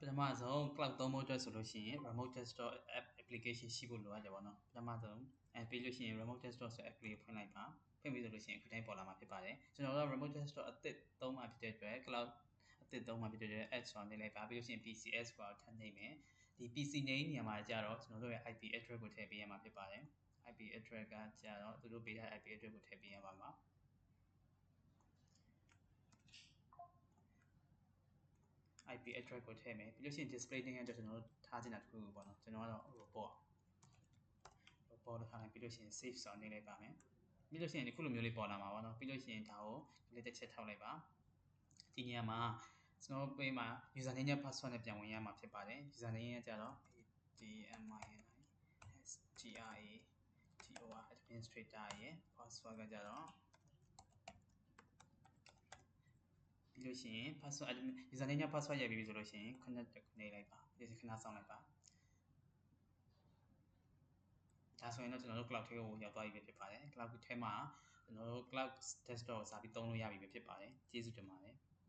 ပထမဆုံး cloud သုံးဖို့အတွက်ဆိုလို့ရှိရင် remote desktop app application ရှိဖို့လိုအပ်တယ်ပေါ့နော်ပထမဆုံးအဲပြီးလို့ရှိရင် remote desktop ဆို app ကလေးဖွင့်လိုက်ပါဖွင့်ပြီးဆိုလို့ရှိရင်အခုတိုင်းပေါ်လာမှာဖြစ်ပါတယ်ကျွန်တော်တို့ remote desktop အသစ်သုံးမှာဖြစ်တဲ့အတွက် cloud အသစ်သုံးမှာဖြစ်တဲ့အတွက် add ဆိုတာနေလိုက်ပါပြီးလို့ရှိရင် PCS ဆိုတာထပ်နေမယ်ဒီ PC name နေရာမှာကြတော့ကျွန်တော်တို့ရဲ့ IP address ကိုထည့်ပေးရမှာဖြစ်ပါတယ် IP address ကကြတော့သူတို့ပေးထား IP address ကိုထည့်ပေးရပါ IP address ကိုထည့်မယ်ပြီးလို့ရှိရင် display name အတွက်ကျွန်တော်တို့ထားချင်တာတစ်ခုပေါ့နော်ကျွန်တော်ကတော့ report report လို့ထားလိုက်ပြီးလို့ရှိရင် save ဆောင်နေလိုက်ပါမယ်ပြီးလို့ရှိရင်ဒီခုလိုမျိုးလေးပေါ်လာမှာပေါ့နော်ပြီးလို့ရှိရင်ဒါကိုလေးတစ်ချက်ထောက်လိုက်ပါဒီနေရာမှာကျွန်တော်ပေးမှာ user name နဲ့ password နဲ့ပြန်ဝင်ရမှာဖြစ်ပါတယ် user name ကကြတော့ admin SGRA TOR administrator ရဲ့ password ကကြတော့ ပြီးလို့ရှိရင် password user name နဲ့ password ရိုက်ပြီးဆိုလို့ရှိရင် connect နေလိုက်ပါဒီခဏစောင့်လိုက်ပါဒါဆိုရင်တော့ကျွန်တော်တို့ cloud ထဲကိုရောက်သွားပြီဖြစ်ပါတယ် cloud ထဲမှာကျွန်တော်တို့ cloud desktop ကိုစာပြီးသုံးလို့ရပြီဖြစ်ပါတယ်ကျေးဇူးတင်ပါတယ်